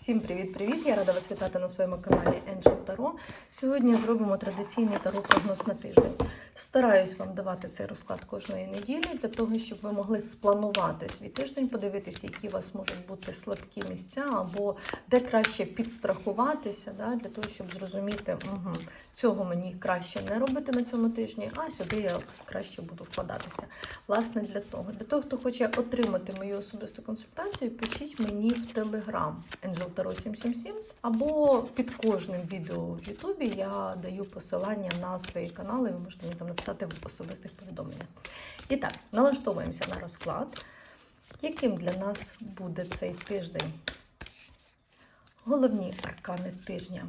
Всім привіт-привіт! Я рада вас вітати на своєму каналі Angel Таро. Сьогодні зробимо традиційний таро прогноз на тиждень. Стараюсь вам давати цей розклад кожної неділі для того, щоб ви могли спланувати свій тиждень, подивитися, які у вас можуть бути слабкі місця, або де краще підстрахуватися, да, для того, щоб зрозуміти, угу, цього мені краще не робити на цьому тижні, а сюди я краще буду вкладатися. Власне, для того. Для того, хто хоче отримати мою особисту консультацію, пишіть мені в Telegram Angel Tarot 777 або під кожним відео в Ютубі я даю посилання на свої канали. Ви можете мені там написати в особистих повідомленнях. І так, налаштовуємося на розклад. Яким для нас буде цей тиждень? Головні аркани тижня.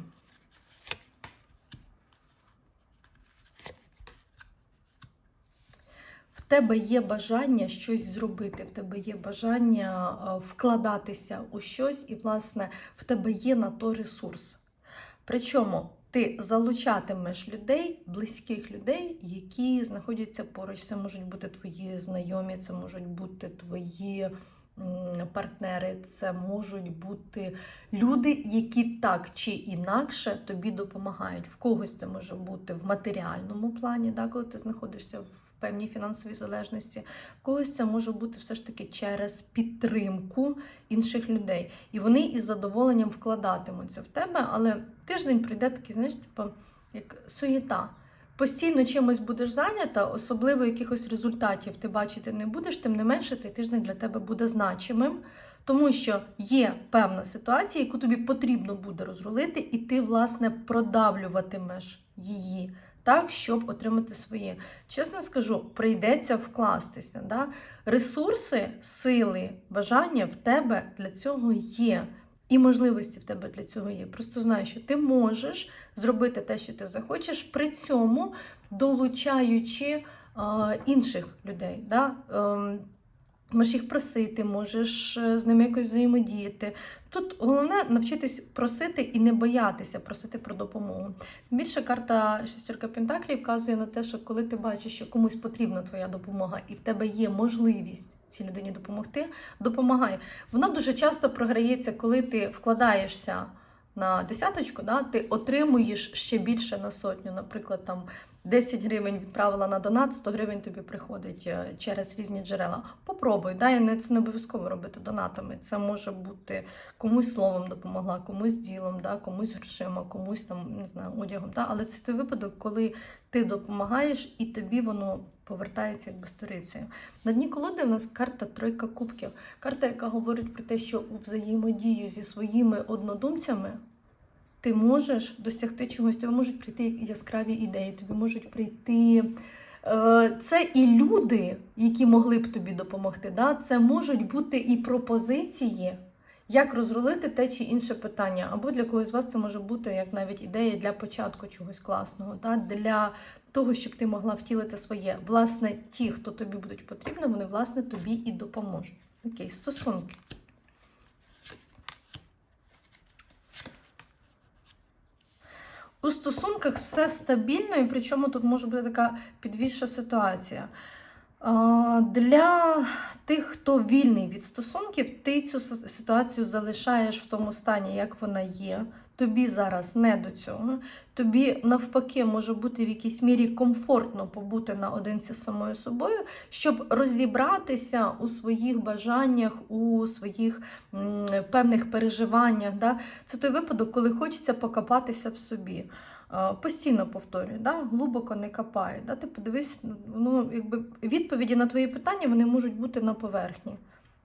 Тебе є бажання щось зробити, в тебе є бажання е, вкладатися у щось, і, власне, в тебе є на то ресурс. Причому ти залучатимеш людей, близьких людей, які знаходяться поруч. Це можуть бути твої знайомі, це можуть бути твої партнери, це можуть бути люди, які так чи інакше тобі допомагають. В когось це може бути в матеріальному плані, да, коли ти знаходишся в певній фінансовій залежності, когось це може бути все ж таки через підтримку інших людей. І вони із задоволенням вкладатимуться в тебе, але тиждень прийде такий, знаєш, типу, як суєта. Постійно чимось будеш зайнята, особливо якихось результатів ти бачити не будеш, тим не менше цей тиждень для тебе буде значимим, тому що є певна ситуація, яку тобі потрібно буде розрулити, і ти, власне, продавлюватимеш її так, щоб отримати своє. Чесно скажу, прийдеться вкластися. Да? Ресурси, сили, бажання в тебе для цього є. І можливості в тебе для цього є. Просто знай, що ти можеш зробити те, що ти захочеш, при цьому долучаючи е, інших людей. Да? Е, Можеш їх просити, можеш е, з ними якось взаємодіяти. Тут головне навчитись просити і не боятися просити про допомогу. Більше карта шестерка Пентаклів вказує на те, що коли ти бачиш, що комусь потрібна твоя допомога, і в тебе є можливість цій людині допомогти, допомагай. Вона дуже часто програється, коли ти вкладаєшся на десяточку, да, ти отримуєш ще більше на сотню. Наприклад, там 10 гривень відправила на донат, 100 гривень тобі приходить е, через різні джерела. Попробуй, да, і це не обов'язково робити донатами. Це може бути комусь словом допомогла, комусь ділом, да, комусь грошима, комусь там не знаю, одягом. Да, але це той випадок, коли ти допомагаєш і тобі воно повертається якби сторицею. На дні колоди в нас карта Тройка кубків. Карта, яка говорить про те, що у взаємодію зі своїми однодумцями ти можеш досягти чогось, тобі можуть прийти яскраві ідеї, тобі можуть прийти. е, Це і люди, які могли б тобі допомогти. Да? Це можуть бути і пропозиції, як розрулити те чи інше питання. Або для когось з вас це може бути як навіть ідея для початку чогось класного, да? для того, щоб ти могла втілити своє. Власне, ті, хто тобі будуть потрібні, вони власне тобі і допоможуть. Окей, стосунки. У стосунках все стабільно, і причому тут може бути така підвища ситуація. А, Для тих, хто вільний від стосунків, ти цю ситуацію залишаєш в тому стані, як вона є. Тобі зараз не до цього. Тобі навпаки може бути в якійсь мірі комфортно побути наодинці з самою собою, щоб розібратися у своїх бажаннях, у своїх м, певних переживаннях. Да? Це той випадок, коли хочеться покопатися в собі. Е, Постійно повторюю, да? глибоко не капає, Да? Ти подивись, ну, якби відповіді на твої питання вони можуть бути на поверхні.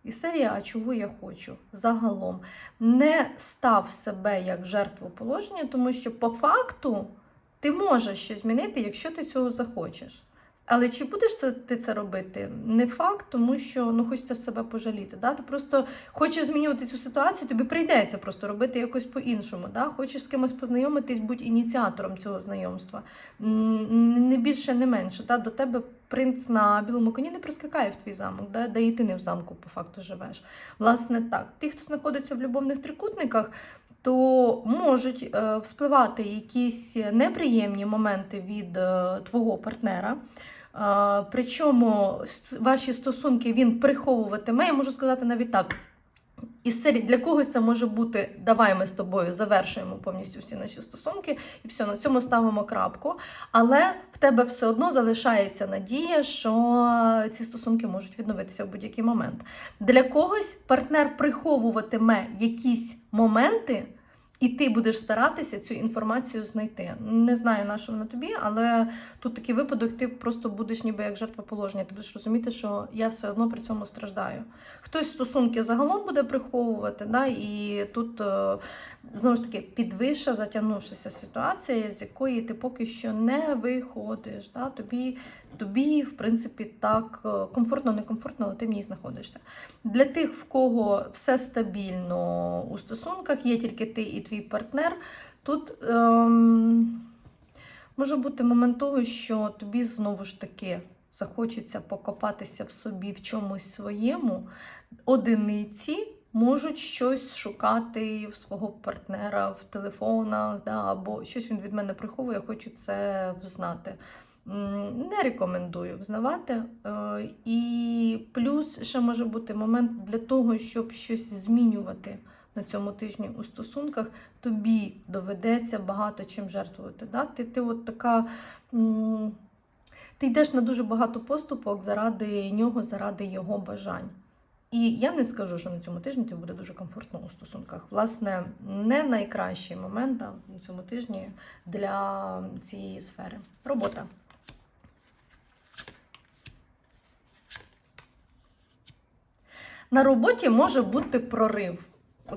І серія, а чого я хочу? Загалом не став себе як жертву положення, тому що по факту ти можеш щось змінити, якщо ти цього захочеш. Але чи будеш це, ти це робити? Не факт, тому що ну, хочеться себе пожаліти. Да? Ти просто хочеш змінювати цю ситуацію, тобі прийдеться просто робити якось по-іншому. Да? Хочеш з кимось познайомитись, будь ініціатором цього знайомства. Не більше, не менше. Да? До тебе принц на білому коні не прискакає в твій замок, да? де і ти не в замку по факту живеш. Власне, так. Ті, хто знаходиться в любовних трикутниках, то можуть е, вспливати якісь неприємні моменти від е, твого партнера. Причому ваші стосунки він приховуватиме, я можу сказати навіть так. І для когось це може бути давай ми з тобою завершуємо повністю всі наші стосунки, і все, на цьому ставимо крапку. Але в тебе все одно залишається надія, що ці стосунки можуть відновитися в будь-який момент. Для когось партнер приховуватиме якісь моменти. І ти будеш старатися цю інформацію знайти. Не знаю, на що вона тобі, але тут такий випадок, ти просто будеш ніби як жертва положення. Ти будеш розуміти, що я все одно при цьому страждаю. Хтось стосунки загалом буде приховувати, да, і тут е, знову ж таки підвища затягнувшися ситуація, з якої ти поки що не виходиш. Да, тобі, тобі, в принципі, так е, комфортно, некомфортно, але ти в ній знаходишся. Для тих, в кого все стабільно у стосунках, є тільки ти і твій партнер. Тут ем, може бути момент того, що тобі знову ж таки захочеться покопатися в собі в чомусь своєму. Одиниці можуть щось шукати в свого партнера в телефонах, да, або щось він від мене приховує, я хочу це взнати. Не рекомендую взнавати. Е, І плюс ще може бути момент для того, щоб щось змінювати на цьому тижні у стосунках, тобі доведеться багато чим жертвувати. Да? Ти, ти от така. Ти йдеш на дуже багато поступок заради нього, заради його бажань. І я не скажу, що на цьому тижні тобі буде дуже комфортно у стосунках. Власне, не найкращий момент на цьому тижні для цієї сфери. Робота. На роботі може бути прорив.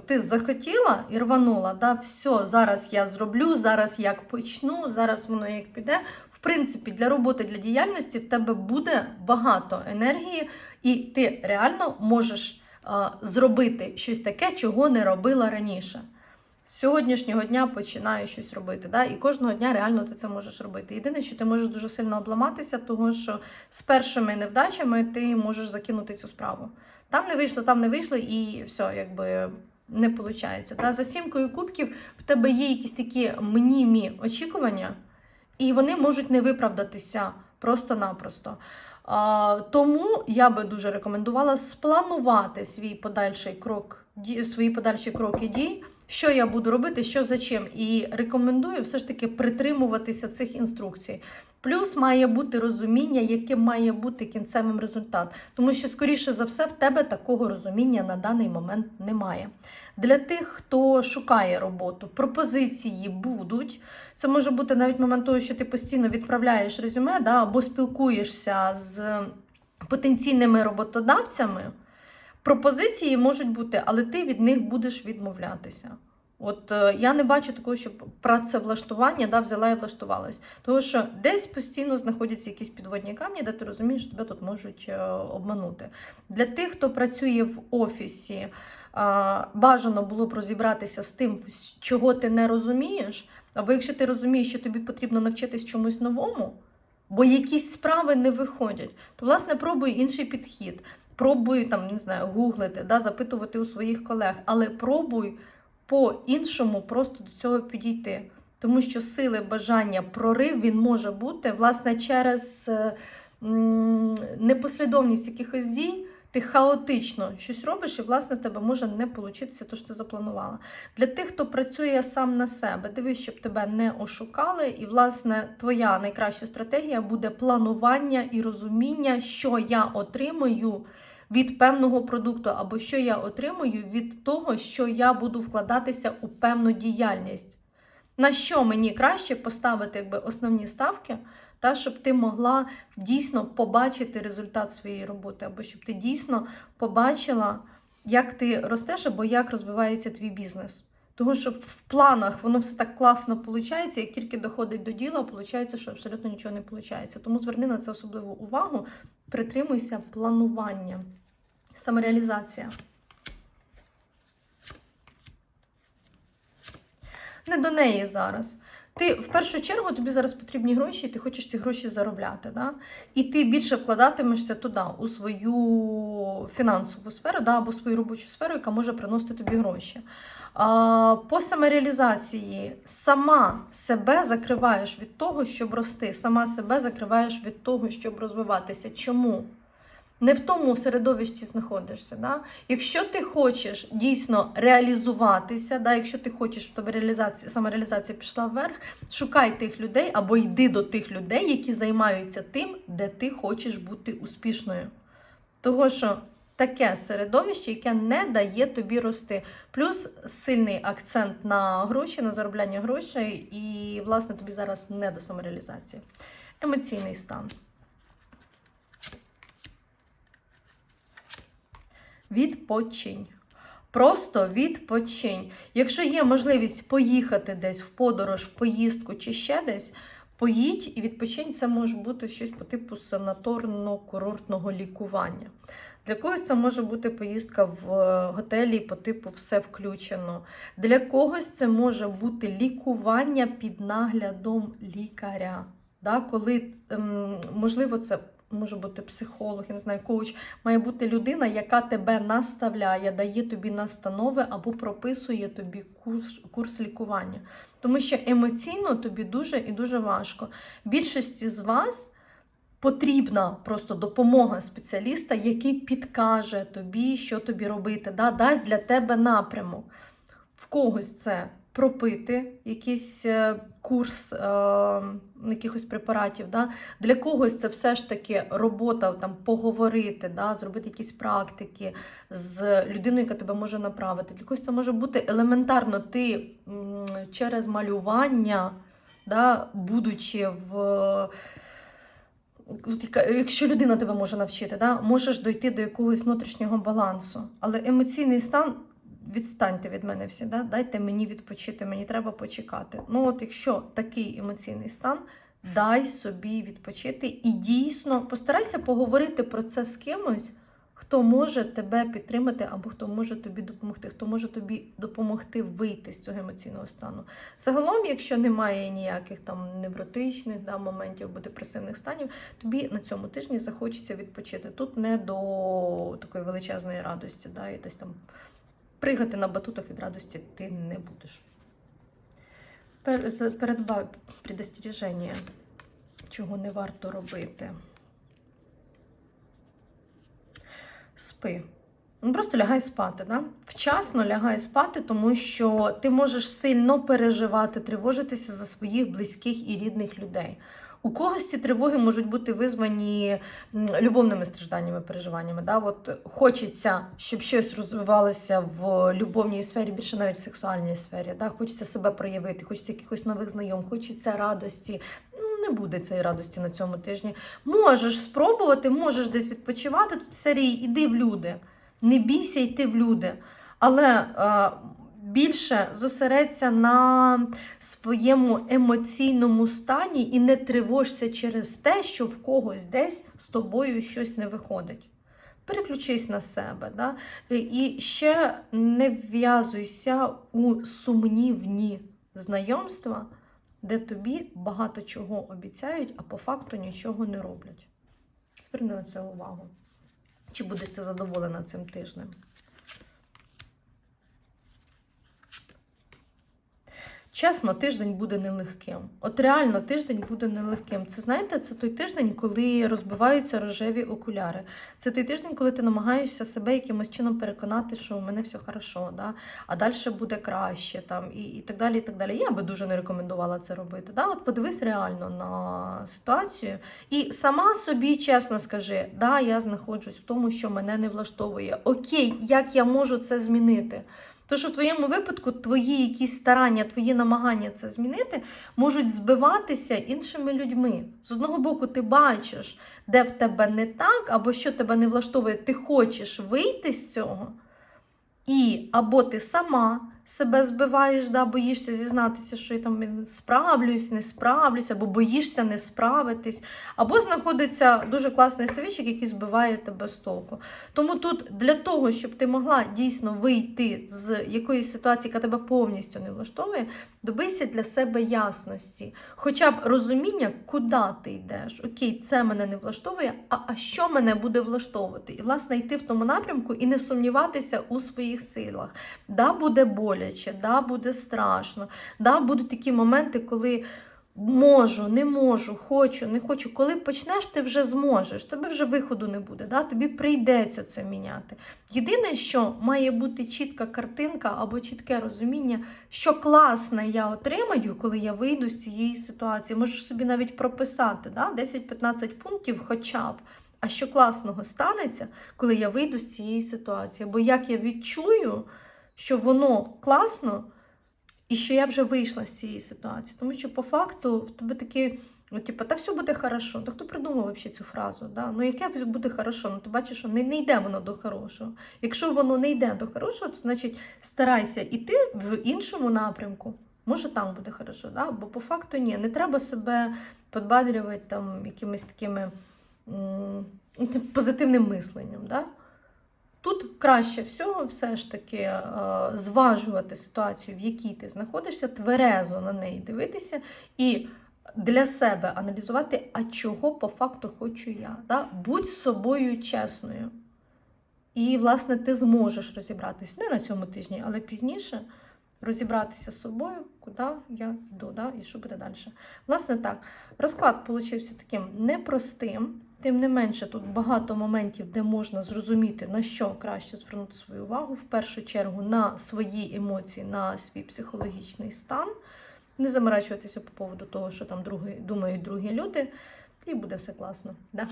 Ти захотіла і рванула, да, все, зараз я зроблю, зараз як почну, зараз воно як піде. В принципі, для роботи, для діяльності в тебе буде багато енергії, і ти реально можеш а, зробити щось таке, чого не робила раніше. З сьогоднішнього дня починаю щось робити. Да? І кожного дня реально ти це можеш робити. Єдине, що ти можеш дуже сильно обламатися, того що з першими невдачами ти можеш закинути цю справу. Там не вийшло, там не вийшло, і все, якби не виходить. Та за сімкою кубків в тебе є якісь такі мнімі очікування, і вони можуть не виправдатися просто-напросто. Тому я би дуже рекомендувала спланувати свій подальший крок, свої подальші кроки дій, що я буду робити, що за чим. І рекомендую все ж таки притримуватися цих інструкцій. Плюс має бути розуміння, яким має бути кінцевим результат. Тому що, скоріше за все, в тебе такого розуміння на даний момент немає. Для тих, хто шукає роботу, пропозиції будуть. Це може бути навіть момент того, що ти постійно відправляєш резюме да, або спілкуєшся з потенційними роботодавцями. Пропозиції можуть бути, але ти від них будеш відмовлятися. От е, я не бачу такого, щоб працевлаштування да, взяла і влаштувалась. Тому що десь постійно знаходяться якісь підводні камні, де ти розумієш, що тебе тут можуть е, обманути. Для тих, хто працює в офісі, е, бажано було б розібратися з тим, чого ти не розумієш. Або якщо ти розумієш, що тобі потрібно навчитись чомусь новому, бо якісь справи не виходять, то власне пробуй інший підхід. Пробуй там, не знаю, гуглити, да, запитувати у своїх колег, але пробуй по-іншому просто до цього підійти. Тому що сили, бажання, прорив він може бути власне через е, непослідовність якихось дій. Ти хаотично щось робиш, і власне тебе може не получитися, то що ти запланувала. Для тих, хто працює сам на себе, дивись, щоб тебе не ошукали, і власне твоя найкраща стратегія буде планування і розуміння, що я отримую від певного продукту, або що я отримую від того, що я буду вкладатися у певну діяльність. На що мені краще поставити якби, основні ставки, та, щоб ти могла дійсно побачити результат своєї роботи, або щоб ти дійсно побачила, як ти ростеш, або як розвивається твій бізнес. Тому що в планах воно все так класно виходить, як тільки доходить до діла, виходить, що абсолютно нічого не виходить. Тому зверни на це особливу увагу, притримуйся планування. Самореалізація. Не до неї зараз. Ти в першу чергу тобі зараз потрібні гроші, і ти хочеш ці гроші заробляти. Да? І ти більше вкладатимешся туди, у свою фінансову сферу, да, або свою робочу сферу, яка може приносити тобі гроші. По самореалізації сама себе закриваєш від того, щоб рости, сама себе закриваєш від того, щоб розвиватися. Чому? не в тому середовищі знаходишся. Да? Якщо ти хочеш дійсно реалізуватися, да? якщо ти хочеш, щоб тебе реалізація, самореалізація пішла вверх, шукай тих людей або йди до тих людей, які займаються тим, де ти хочеш бути успішною. Того що таке середовище, яке не дає тобі рости. Плюс сильний акцент на гроші, на заробляння грошей, і, власне, тобі зараз не до самореалізації. Емоційний стан. Відпочинь. Просто відпочинь. Якщо є можливість поїхати десь в подорож, в поїздку чи ще десь, поїдь і відпочинь, це може бути щось по типу санаторно-курортного лікування. Для когось це може бути поїздка в е, готелі по типу все включено. Для когось це може бути лікування під наглядом лікаря. Да? Коли, ем, можливо, це може бути психолог, я не знаю, коуч, має бути людина, яка тебе наставляє, дає тобі настанови або прописує тобі курс, курс лікування. Тому що емоційно тобі дуже і дуже важко. Більшості з вас потрібна просто допомога спеціаліста, який підкаже тобі, що тобі робити, да? дасть для тебе напрямок. В когось це пропити якийсь е, курс е, якихось препаратів. Да? Для когось це все ж таки робота там, поговорити, да? зробити якісь практики з людиною, яка тебе може направити. Для когось це може бути елементарно ти через малювання, да? будучи в. Якщо людина тебе може навчити, да, можеш дойти до якогось внутрішнього балансу. Але емоційний стан відстаньте від мене всі, да? дайте мені відпочити, мені треба почекати. Ну, от якщо такий емоційний стан, дай собі відпочити і дійсно постарайся поговорити про це з кимось, хто може тебе підтримати або хто може тобі допомогти, хто може тобі допомогти вийти з цього емоційного стану. Загалом, якщо немає ніяких там невротичних да, моментів або депресивних станів, тобі на цьому тижні захочеться відпочити. Тут не до такої величезної радості, да, і десь там пригати на батутах від радості ти не будеш. Пер- Передбав предостереження, чого не варто робити. Спи. Ну, Просто лягай спати, да? вчасно лягай спати, тому що ти можеш сильно переживати, тривожитися за своїх близьких і рідних людей. У когось ці тривоги можуть бути визвані любовними стражданнями, переживаннями. Да? От хочеться, щоб щось розвивалося в любовній сфері, більше навіть в сексуальній сфері. Да? Хочеться себе проявити, хочеться якихось нових знайом, хочеться радості. Буде цієї радості на цьому тижні. Можеш спробувати, можеш десь відпочивати тут в серії, іди в люди. Не бійся йти в люди. Але більше зосередься на своєму емоційному стані і не тривожся через те, що в когось десь з тобою щось не виходить. Переключись на себе. Да? І ще не вв'язуйся у сумнівні знайомства, де тобі багато чого обіцяють, а по факту нічого не роблять. Зверни на це увагу. Чи будеш ти задоволена цим тижнем? Чесно, тиждень буде нелегким. От реально тиждень буде нелегким. Це знаєте, це той тиждень, коли розбиваються рожеві окуляри. Це той тиждень, коли ти намагаєшся себе якимось чином переконати, що у мене все хорошо, да? а далі буде краще, там, і, і так далі. і так далі. Я би дуже не рекомендувала це робити. Да? От подивись реально на ситуацію і сама собі чесно скажи, да, я знаходжусь в тому, що мене не влаштовує. Окей, як я можу це змінити? Тож у твоєму випадку твої якісь старання, твої намагання це змінити можуть збиватися іншими людьми. З одного боку, ти бачиш, де в тебе не так, або що тебе не влаштовує, ти хочеш вийти з цього. І або ти сама себе збиваєш, да, боїшся зізнатися, що я там справлюсь, не справлюсь, або боїшся не справитись, або знаходиться дуже класний совічок, який збиває тебе з толку. Тому тут для того, щоб ти могла дійсно вийти з якоїсь ситуації, яка тебе повністю не влаштовує, добийся для себе ясності, хоча б розуміння, куди ти йдеш. Окей, це мене не влаштовує, а, а що мене буде влаштовувати? І, власне, йти в тому напрямку і не сумніватися у своїх силах. Да, буде боляче, да, буде страшно, да, будуть такі моменти, коли. можу, не можу, хочу, не хочу. Коли почнеш, ти вже зможеш, тебе вже виходу не буде, да? тобі прийдеться це міняти. Єдине, що має бути чітка картинка або чітке розуміння, що класне я отримаю, коли я вийду з цієї ситуації. Можеш собі навіть прописати да? 10-15 пунктів хоча б. А що класного станеться, коли я вийду з цієї ситуації? Бо як я відчую, що воно класно, і що я вже вийшла з цієї ситуації. Тому що по факту в тебе такі, ну, типу, та все буде хорошо. Та хто придумав взагалі цю фразу? Да? Ну, яке буде хорошо? Ну, ти бачиш, що не, не йде воно до хорошого. Якщо воно не йде до хорошого, то значить старайся йти в іншому напрямку. Може, там буде хорошо, да? бо по факту ні, не треба себе подбадрювати там якимись такими м, позитивним мисленням. Да? Тут краще всього все ж таки е, зважувати ситуацію, в якій ти знаходишся, тверезо на неї дивитися і для себе аналізувати, а чого по факту хочу я. Да? Будь з собою чесною. І, власне, ти зможеш розібратись не на цьому тижні, але пізніше розібратися з собою, куди я йду, да? і що буде далі. Власне, так, розклад получився таким непростим. Тим не менше, тут багато моментів, де можна зрозуміти, на що краще звернути свою увагу. В першу чергу на свої емоції, на свій психологічний стан. Не заморачуватися по поводу того, що там другі, думають другі люди, і буде все класно. Да?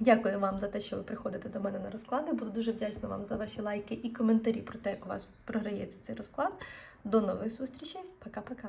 Дякую вам за те, що ви приходите до мене на розклади. Буду дуже вдячна вам за ваші лайки і коментарі про те, як у вас програється цей розклад. До нових зустрічей. Пока-пока.